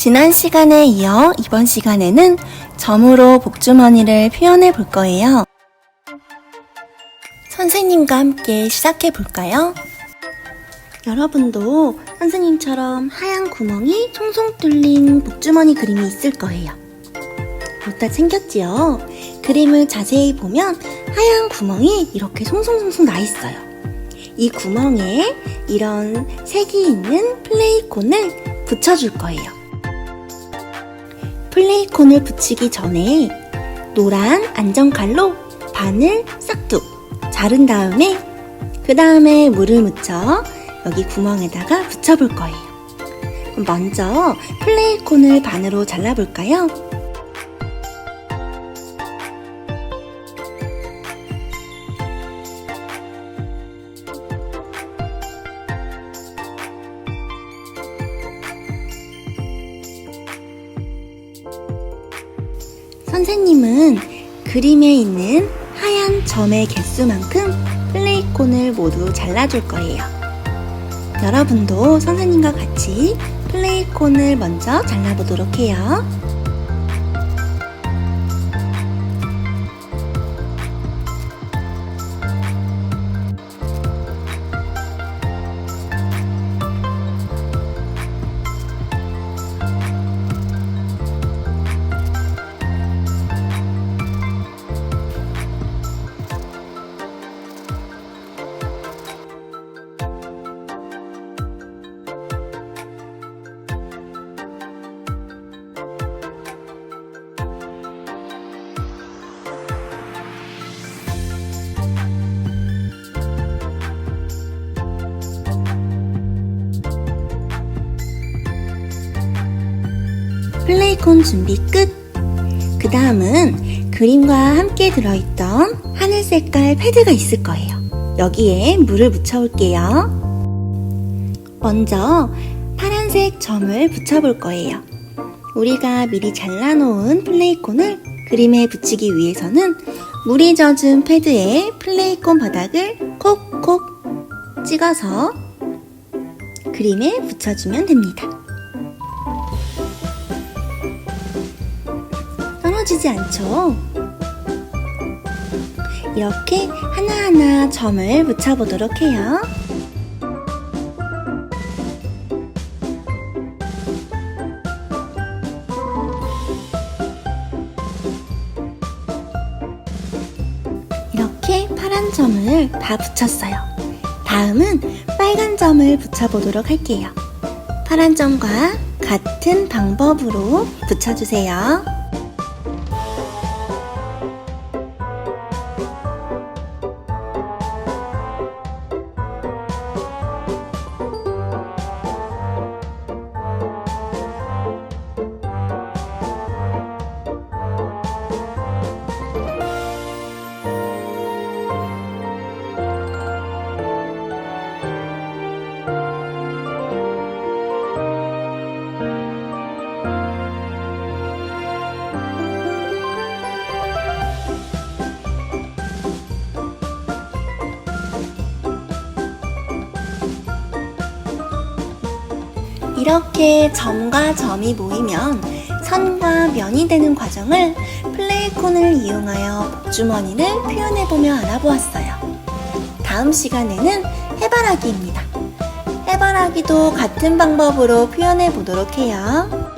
지난 시간에 이어 이번 시간에는 점으로 복주머니를 표현해 볼 거예요. 선생님과 함께 시작해 볼까요? 여러분도 선생님처럼 하얀 구멍이 송송 뚫린 복주머니 그림이 있을 거예요. 못다 챙겼지요? 그림을 자세히 보면 하얀 구멍이 이렇게 송송송송 나 있어요. 이 구멍에 이런 색이 있는 플레이콘을 붙여줄 거예요. 플레이콘을 붙이기 전에 노란 안정칼로 반을 싹둑 자른 다음에 그 다음에 물을 묻혀 여기 구멍에다가 붙여볼 거예요. 먼저 플레이콘을 반으로 잘라볼까요? 선생님은 그림에 있는 하얀 점의 개수만큼 플레이콘을 모두 잘라줄 거예요. 여러분도 선생님과 같이 플레이콘을 먼저 잘라보도록 해요. 플레이콘 준비 끝! 그 다음은 그림과 함께 들어있던 하늘 색깔 패드가 있을 거예요. 여기에 물을 묻혀볼게요. 먼저 파란색 점을 붙여볼 거예요. 우리가 미리 잘라놓은 플레이콘을 그림에 붙이기 위해서는 물이 젖은 패드에 플레이콘 바닥을 콕콕 찍어서 그림에 붙여주면 됩니다. 떨어지지 않죠? 이렇게 하나하나 점을 붙여보도록 해요. 이렇게 파란 점을 다 붙였어요. 다음은 빨간 점을 붙여보도록 할게요. 파란 점과 같은 방법으로 붙여주세요. 이렇게 점과 점이 모이면 선과 면이 되는 과정을 플레이콘을 이용하여 복주머니를 표현해보며 알아보았어요. 다음 시간에는 해바라기입니다. 해바라기도 같은 방법으로 표현해 보도록 해요.